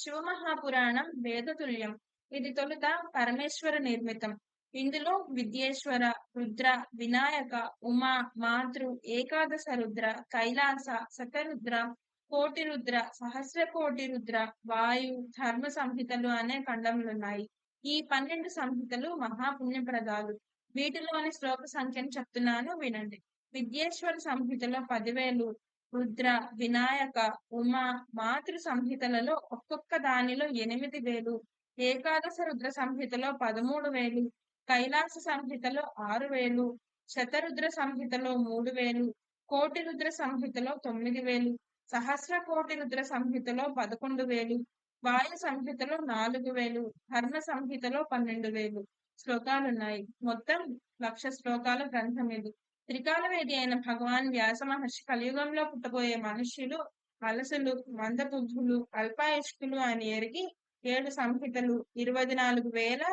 శివమహాపురాణం వేదతుల్యం. ఇది తొలుత పరమేశ్వర నిర్మితం. ఇందులో విద్యేశ్వర రుద్ర వినాయక ఉమా మాతృ ఏకాదశ రుద్ర కైలాస శతరుద్ర కోటి రుద్ర సహస్ర కోటి రుద్ర వాయు ధర్మ సంహితలు అనే ఖండములున్నాయి. ఈ పన్నెండు సంహితలు మహాపుణ్యప్రదాలు వీటిలోని శ్లోక సంఖ్యను చెప్తున్నాను వినండి. విద్యేశ్వర సంహితలో పదివేలు రుద్ర వినాయక ఉమా మాతృ సంహితలలో ఒక్కొక్క దానిలో ఎనిమిది వేలు ఏకాదశ రుద్ర సంహితలో పదమూడు వేలు కైలాస సంహితలో ఆరు వేలు శతరుద్ర సంహితలో మూడు వేలు కోటి రుద్ర సంహితలో తొమ్మిది వేలు సహస్ర కోటి రుద్ర సంహితలో పదకొండు వేలు వాయు సంహితలో నాలుగు వేలు ధర్మ సంహితలో పన్నెండు వేలు శ్లోకాలున్నాయి. మొత్తం లక్ష శ్లోకాల గ్రంథం ఇది. త్రికాలవేది అయిన భగవాన్ వ్యాస మహర్షి కలియుగంలో పుట్టబోయే మనుష్యులు అలసులు మందబుద్ధులు అల్పాయుష్కులు అని ఎరిగి ఏడు సంహితలు ఇరవై నాలుగు వేల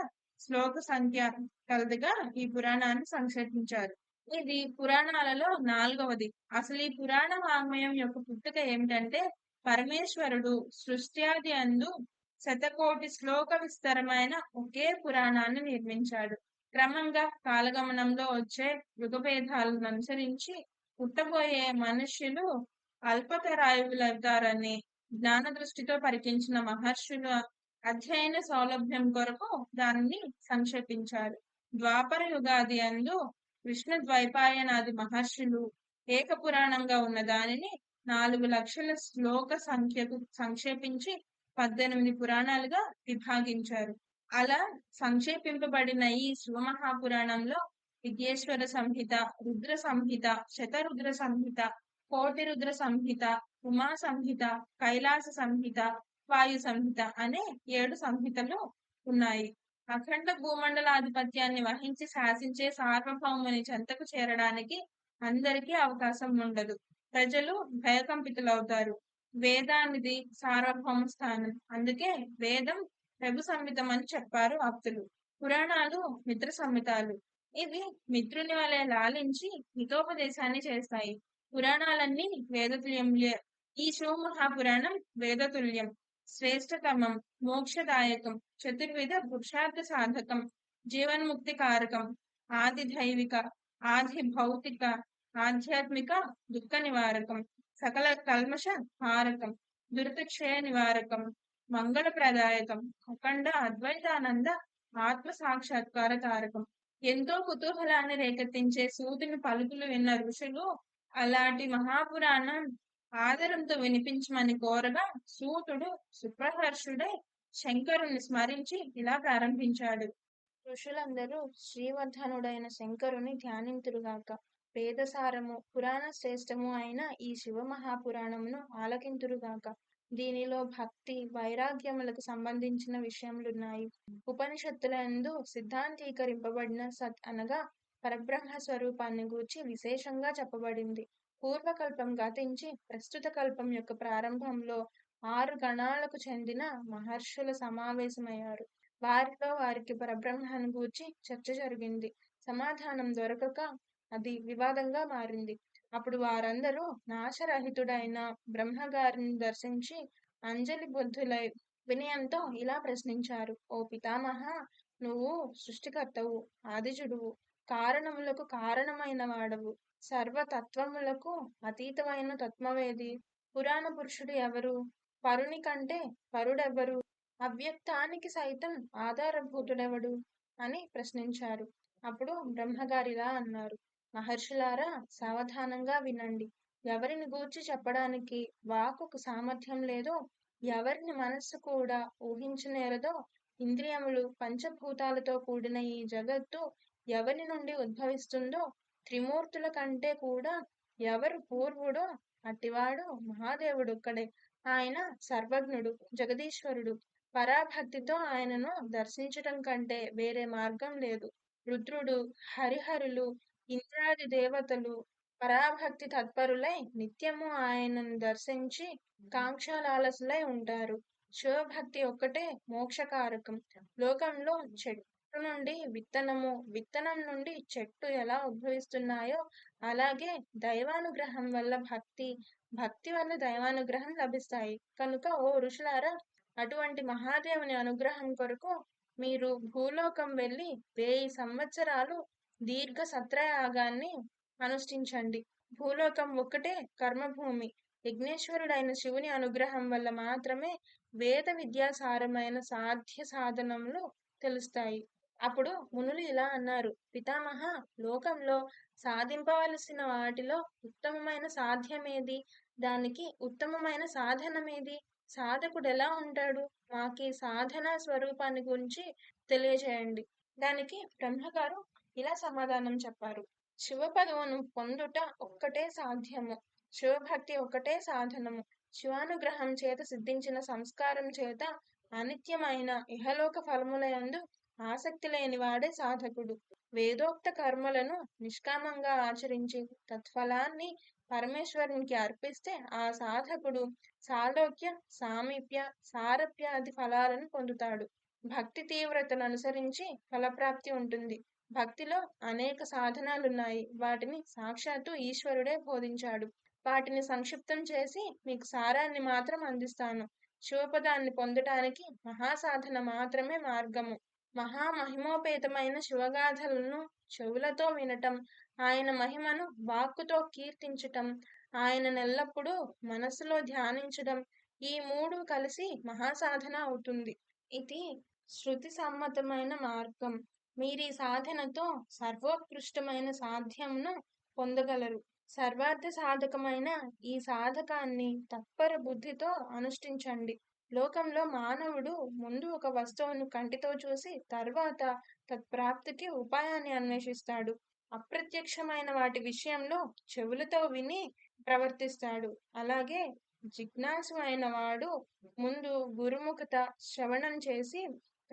శ్లోక సంఖ్య కలదిగా ఈ పురాణాన్ని సంక్షేపించారు. ఇది పురాణాలలో నాలుగవది. అసలు ఈ పురాణ వాంగ్మయం యొక్క పుట్టుక ఏమిటంటే పరమేశ్వరుడు సృష్ట్యాది అందు శతకోటి శ్లోక విస్తరమైన ఒకే పురాణాన్ని నిర్మించాడు. క్రమంగా కాలగమనంలో వచ్చే యుగభేదాలను అనుసరించి పుట్టబోయే మనుష్యులు అల్పతరాయువులవుతారని జ్ఞాన దృష్టితో పరికించిన మహర్షుల అధ్యయన సౌలభ్యం కొరకు దానిని సంక్షేపించారు. ద్వాపర యుగాది అందు విష్ణు ద్వైపాయనాది మహర్షులు ఏక పురాణంగా ఉన్న దానిని నాలుగు లక్షల శ్లోక సంఖ్యకు సంక్షేపించి పద్దెనిమిది పురాణాలుగా విభాగించారు. అలా సంక్షేపింపబడిన ఈ శివమహాపురాణంలో విద్యేశ్వర సంహిత రుద్ర సంహిత శతరుద్ర సంహిత కోటి రుద్ర సంహిత ఉమా సంహిత కైలాస సంహిత వాయు సంహిత అనే ఏడు సంహితలు ఉన్నాయి. అఖండ భూమండలాధిపత్యాన్ని వహించి శాసించే సార్వభౌముని చెంతకు చేరడానికి అందరికీ అవకాశం ఉండదు. ప్రజలు భయకంపితులవుతారు. వేదానిది సార్వభౌమ స్థానం. అందుకే వేదం ప్రభు సంహితం అని చెప్పారు ఆప్తులు. పురాణాలు మిత్ర సంహితాలు ఇవి మిత్రుని వలె లాలించి హితోపదేశాన్ని చేస్తాయి. పురాణాలన్నీ వేదతుల్యంలే. ఈ శివమహాపురాణం వేదతుల్యం. శ్రేష్టతమం మోక్షదాయకం చతుర్విధ పురుషార్థ సాధకం జీవన్ముక్తి కారకం ఆది దైవిక ఆది భౌతిక ఆధ్యాత్మిక దుఃఖ నివారకం సకల కల్మష హారకం దురతక్షయ నివారకం మంగళప్రదాయకం అఖండ అద్వైతానంద ఆత్మ సాక్షాత్కార తారకం ఎంతో కుతూహలాన్ని రేకెత్తించే సూతుని పలుకులు విన్న ఋషులు అలాంటి మహాపురాణం ఆదరంతో వినిపించమని కోరగా సూతుడు సుప్రహర్షుడై శంకరుని స్మరించి ఇలా ప్రారంభించాడు. ఋషులందరూ శ్రీవర్ధనుడైన శంకరుని ధ్యానింతురుగాక. వేదసారము పురాణ శ్రేష్టము అయిన ఈ శివ మహాపురాణమును ఆలకింతురుగాక. దీనిలో భక్తి వైరాగ్యములకు సంబంధించిన విషయములున్నాయి. ఉపనిషత్తులందు సిద్ధాంతీకరింపబడిన సత్ అనగా పరబ్రహ్మ స్వరూపాన్ని గూర్చి విశేషంగా చెప్పబడింది. పూర్వకల్పం గతించి ప్రస్తుత కల్పం యొక్క ప్రారంభంలో ఆరు గణాలకు చెందిన మహర్షుల సమావేశమయ్యారు. వారిలో వారికి పరబ్రహ్మను గూర్చి చర్చ జరిగింది. సమాధానం దొరకక అది వివాదంగా మారింది. అప్పుడు వారందరూ నాశరహితుడైన బ్రహ్మగారిని దర్శించి అంజలి బుద్ధులై వినయంతో ఇలా ప్రశ్నించారు. ఓ పితామహ నువ్వు సృష్టికర్తవు ఆదిజుడువు కారణములకు కారణమైన వాడవు సర్వతత్వములకు అతీతమైన తత్వవేది పురాణ పురుషుడు ఎవరు పరుని కంటే పరుడెవరు అవ్యక్తానికి సైతం ఆధారభూతుడెవడు అని ప్రశ్నించారు. అప్పుడు బ్రహ్మగారిలా అన్నారు. మహర్షులారా సావధానంగా వినండి. ఎవరిని గూర్చి చెప్పడానికి వాకుకు సామర్థ్యం లేదో ఎవరిని మనస్సు కూడా ఊహించనేరదో ఇంద్రియములు పంచభూతాలతో కూడిన ఈ జగత్తు ఎవరి నుండి ఉద్భవిస్తుందో త్రిమూర్తుల కంటే కూడా ఎవరు పూర్వుడో అట్టివాడు మహాదేవుడొక్కడే ఆయన సర్వజ్ఞుడు జగదీశ్వరుడు. పరాభక్తితో ఆయనను దర్శించటం కంటే వేరే మార్గం లేదు. రుద్రుడు హరిహరులు ఇంద్రాది దేవతలు పరాభక్తి తత్పరులై నిత్యము ఆయనను దర్శించి కాంక్షలాలసులై ఉంటారు. శివభక్తి ఒక్కటే మోక్షకారకం. లోకంలో చెట్టు నుండి విత్తనము విత్తనం నుండి చెట్టు ఎలా ఉద్భవిస్తున్నాయో అలాగే దైవానుగ్రహం వల్ల భక్తి భక్తి వల్ల దైవానుగ్రహం లభిస్తాయి. కనుక ఓ ఋషులారా అటువంటి మహాదేవుని అనుగ్రహం కొరకు మీరు భూలోకం వెళ్ళి వెయ్యి సంవత్సరాలు దీర్ఘ సత్రయాగాన్ని అనుష్ఠించండి. భూలోకం ఒక్కటే కర్మభూమి. యజ్ఞేశ్వరుడైన శివుని అనుగ్రహం వల్ల మాత్రమే వేద విద్యాసారమైన సాధ్య సాధనములు తెలుస్తాయి. అప్పుడు మునులు ఇలా అన్నారు పితామహ లోకంలో సాధింపవలసిన వాటిలో ఉత్తమమైన సాధ్యమేది? దానికి ఉత్తమమైన సాధనమేది? సాధకుడు ఎలా ఉంటాడు? మాకి సాధన స్వరూపాన్ని గురించి తెలియజేయండి. దానికి బ్రహ్మగారు ఇలా సమాధానం చెప్పారు. శివపదవును పొందుట ఒక్కటే సాధ్యము. శివభక్తి ఒక్కటే సాధనము. శివానుగ్రహం చేత సిద్ధించిన సంస్కారం చేత అనిత్యమైన ఇహలోక ఫలములయందు ఆసక్తి లేని వాడే సాధకుడు. వేదోక్త కర్మలను నిష్కామంగా ఆచరించి తత్ఫలాన్ని పరమేశ్వరునికి అర్పిస్తే ఆ సాధకుడు సాలోక్య సామీప్య సారప్య ఆది ఫలాలను పొందుతాడు. భక్తి తీవ్రతను అనుసరించి ఫలప్రాప్తి ఉంటుంది. భక్తిలో అనేక సాధనాలున్నాయి. వాటిని సాక్షాత్తు ఈశ్వరుడే బోధించాడు. వాటిని సంక్షిప్తం చేసి మీకు సారాన్ని మాత్రం అందిస్తాను. శివపదాన్ని పొందటానికి మహాసాధన మాత్రమే మార్గము. మహామహిమోపేతమైన శివగాథలను చెవులతో వినటం ఆయన మహిమను వాక్కుతో కీర్తించటం ఆయన నెల్లప్పుడూ మనస్సులో ధ్యానించడం ఈ మూడు కలిసి మహాసాధన అవుతుంది. ఇది శృతి సమ్మతమైన మార్గం. మీరీ సాధనతో సర్వోత్కృష్టమైన సాధ్యంను పొందగలరు. సర్వార్థ సాధకమైన ఈ సాధకాన్ని తత్పర బుద్ధితో అనుష్ఠించండి. లోకంలో మానవుడు ముందు ఒక వస్తువును కంటితో చూసి తర్వాత తత్ప్రాప్తికి ఉపాయాన్ని అన్వేషిస్తాడు. అప్రత్యక్షమైన వాటి విషయంలో చెవులతో విని ప్రవర్తిస్తాడు. అలాగే జిజ్ఞాసు అయిన వాడు ముందు గురుముఖత శ్రవణం చేసి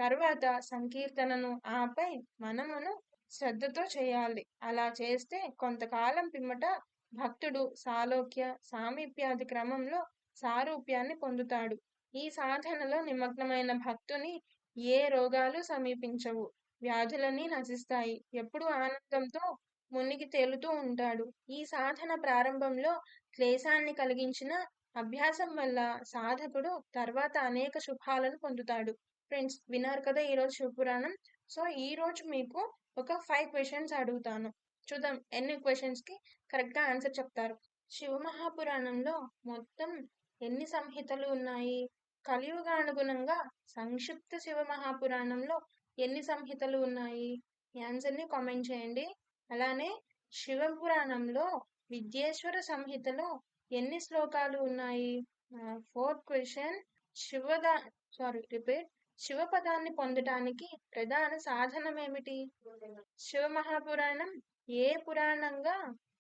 తర్వాత సంకీర్తనను ఆపై మనమును శ్రద్ధతో చేయాలి. అలా చేస్తే కొంతకాలం పిమ్మట భక్తుడు సాలోక్య సామీప్యాది క్రమంలో సారూప్యాన్ని పొందుతాడు. ఈ సాధనలో నిమగ్నమైన భక్తుని ఏ రోగాలు సమీపించవు. వ్యాధులన్నీ నశిస్తాయి. ఎప్పుడు ఆనందంతో మునిగి తేలుతూ ఉంటాడు. ఈ సాధన ప్రారంభంలో క్లేశాన్ని కలిగించిన అభ్యాసం వల్ల సాధకుడు తర్వాత అనేక శుభాలను పొందుతాడు. ఫ్రెండ్స్ విన్నారు కదా ఈరోజు శివపురాణం సో ఈరోజు మీకు ఒక ఫైవ్ క్వశ్చన్స్ అడుగుతాను. చూద్దాం ఎన్ని క్వశ్చన్స్కి కరెక్ట్గా ఆన్సర్ చెప్తారు. శివ మహాపురాణంలో మొత్తం ఎన్ని సంహితలు ఉన్నాయి? కలియుగానుగుణంగా సంక్షిప్త శివ మహాపురాణంలో ఎన్ని సంహితలు ఉన్నాయి? ఆన్సర్ని కామెంట్ చేయండి. అలానే శివ పురాణంలో విద్యేశ్వర సంహితలో ఎన్ని శ్లోకాలు ఉన్నాయి? ఫోర్త్ క్వశ్చన్ శివదా సారీ రిపీట్ శివపదాన్ని పొందటానికి ప్రధాన సాధనం ఏమిటి శివ మహాపురాణం ఏ పురాణంగా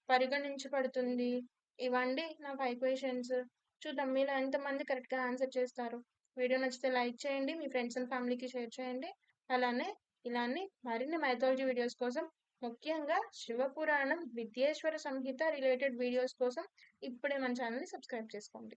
పరిగణించబడుతుంది? ఇవ్వండి నా ఫైవ్ క్వశ్చన్స్ చూద్దాం మీరు ఎంతమంది కరెక్ట్గా ఆన్సర్ చేస్తారు? వీడియో నచ్చితే లైక్ చేయండి మీ ఫ్రెండ్స్ అండ్ ఫ్యామిలీకి షేర్ చేయండి. అలానే ఇలానే మరిన్ని మైథాలజీ వీడియోస్ కోసం ముఖ్యంగా శివపురాణం విద్యేశ్వర సంహిత రిలేటెడ్ వీడియోస్ కోసం ఇప్పుడే మన ఛానల్ని సబ్స్క్రైబ్ చేసుకోండి.